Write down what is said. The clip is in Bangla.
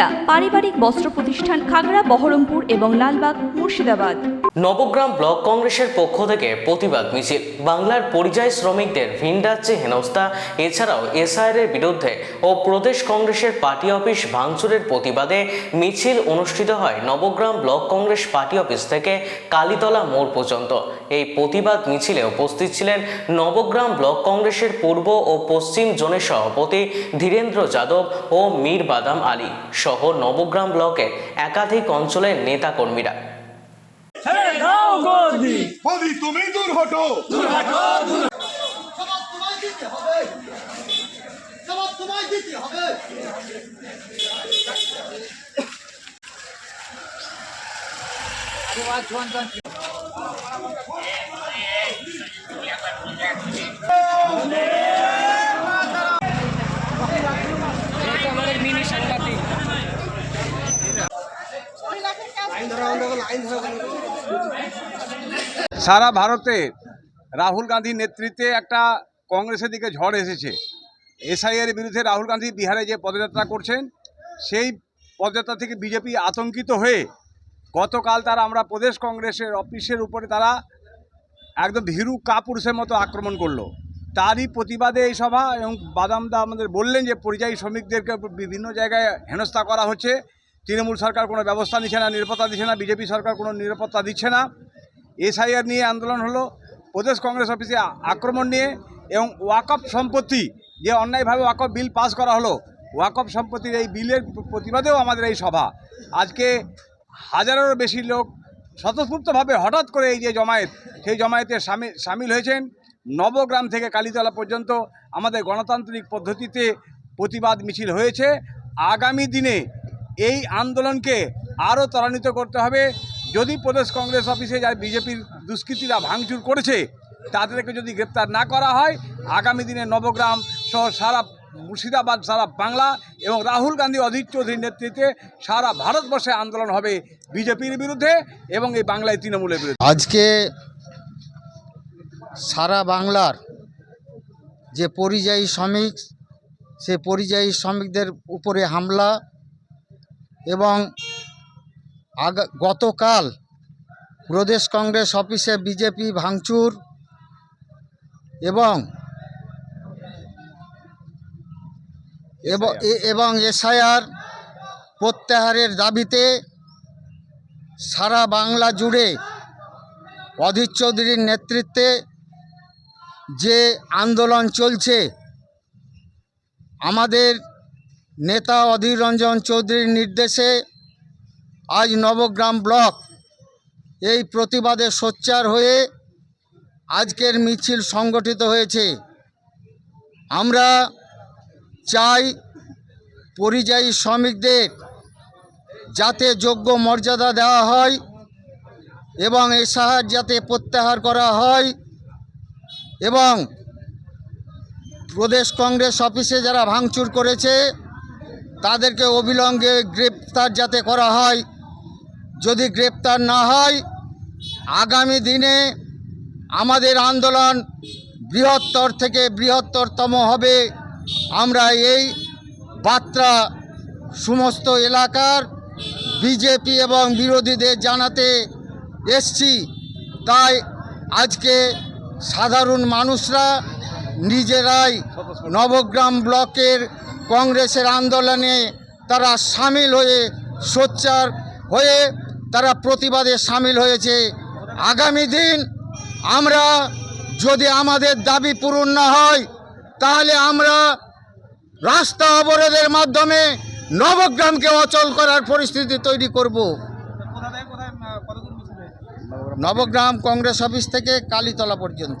জমিদা পারিবারিক বস্ত্র প্রতিষ্ঠান খাগড়া, বহরমপুর এবং লালবাগ, মুর্শিদাবাদ। নবগ্রাম ব্লক কংগ্রেসের পক্ষ থেকে প্রতিবাদ মিছিল। বাংলার পরিযায়ী শ্রমিকদের ভিন রাজ্যে হেনস্থা। এছাড়াও এসআইআর এর বিরুদ্ধে ও প্রদেশ কংগ্রেসের পার্টি অফিস ভাঙচুরের প্রতিবাদে মিছিল অনুষ্ঠিত হয় Nabagram block Congress party office থেকে কালীতলা মোড় পর্যন্ত। এই প্রতিবাদ মিছিলে উপস্থিত ছিলেন নবগ্রাম ব্লক কংগ্রেসের পূর্ব ও পশ্চিম জোনের সভাপতি ধীরেন্দ্র যাদব ও মীর বাদাম আলী। সহ নবগ্রাম ব্লকে একাধিক অঞ্চলের নেতাকর্মীরা। তুমি দূর হটো জবাব তোমায় দিতে হবে সারা ভারতে রাহুল গান্ধীর নেতৃত্বে একটা কংগ্রেসের দিকে ঝড় এসেছে। এসআইয়ের বিরুদ্ধে রাহুল গান্ধী বিহারে যে পদযাত্রা করছেন, সেই পদযাত্রা থেকে বিজেপি আতঙ্কিত হয়ে গতকাল তারা আমরা প্রদেশ কংগ্রেসের অফিসের উপরে তারা একদম ভীরু কাপুরুষের মতো আক্রমণ করল। তারই প্রতিবাদে এই সভা এবং বাদামদা আমাদের বললেন যে পরিযায়ী শ্রমিকদেরকে বিভিন্ন জায়গায় হেনস্থা করা হচ্ছে। তৃণমূল সরকার কোনো ব্যবস্থা নিচ্ছে না, নিরাপত্তা দিচ্ছে না, বিজেপি সরকার কোনো নিরাপত্তা দিচ্ছে না। এসআইআর নিয়ে আন্দোলন হলো, প্রদেশ কংগ্রেস অফিসে আক্রমণ নিয়ে এবং ওয়াকফ সম্পত্তি যে অন্যায়ভাবে ওয়াকফ বিল পাস করা হলো, ওয়াকফ সম্পত্তির এই বিলের প্রতিবাদেও আমাদের এই সভা। আজকে হাজারেরও বেশি লোক স্বতঃস্ফূর্তভাবে হঠাৎ করে এই যে জমায়েত, সেই জমায়েতে সামিল সামিল হয়েছেন। নবগ্রাম থেকে কালীতলা পর্যন্ত আমাদের গণতান্ত্রিক পদ্ধতিতে প্রতিবাদ মিছিল হয়েছে। আগামী দিনে এই আন্দোলনকে আরও ত্বরান্বিত করতে হবে। যদি প্রদেশ কংগ্রেস অফিসে যা বিজেপির দুষ্কৃতীরা ভাঙচুর করেছে, তাদেরকে যদি গ্রেপ্তার না করা হয়, আগামী দিনে নবগ্রাম সহ সারা মুর্শিদাবাদ, সারা বাংলা এবং রাহুল গান্ধী, অধীর চৌধুরীর নেতৃত্বে সারা ভারতবর্ষে আন্দোলন হবে বিজেপির বিরুদ্ধে এবং এই বাংলায় তৃণমূলের বিরুদ্ধে। আজকে সারা বাংলার যে পরিযায়ী শ্রমিক, সে পরিযায়ী শ্রমিকদের উপরে হামলা এবং গতকাল প্রদেশ কংগ্রেস অফিসে বিজেপি ভাঙচুর এবং এবং এসআইআর প্রত্যাহারের দাবিতে সারা বাংলা জুড়ে অধীর চৌধুরীর নেতৃত্বে যে আন্দোলন চলছে, আমাদের নেতা অধীর রঞ্জন চৌধুরীর নির্দেশে আজ নবগ্রাম ব্লক এই প্রতিবাদে সোচ্চার হয়ে আজকের মিছিল সংগঠিত হয়েছে। আমরা চাই পরিযায়ী শ্রমিকদের যাতে যোগ্য মর্যাদা দেওয়া হয় এবং এই সাহায্য যাতে প্রত্যাহার করা হয় এবং প্রদেশ কংগ্রেস অফিসে যারা ভাঙচুর করেছে তাদেরকে অবিলম্বে গ্রেপ্তার যাতে করা হয়। যদি গ্রেপ্তার না হয়, আগামী দিনে আমাদের আন্দোলন বৃহত্তর থেকে বৃহত্তরতম হবে। আমরা এই বার্তা সমস্ত এলাকার বিজেপি এবং বিরোধীদের জানাতে এসছি। তাই আজকে সাধারণ মানুষরা নিজেরাই নবগ্রাম ব্লকের কংগ্রেসের আন্দোলনে তারা সামিল হয়ে সোচ্চার হয়ে তারা প্রতিবাদে সামিল হয়েছে আগামী দিন আমরা যদি আমাদের দাবি পূরণ না হয় তাহলে আমরা রাস্তা অবরোধের মাধ্যমে নবগ্রামকে অচল করার পরিস্থিতি তৈরি করব নবগ্রাম কংগ্রেস অফিস থেকে কালীতলা পর্যন্ত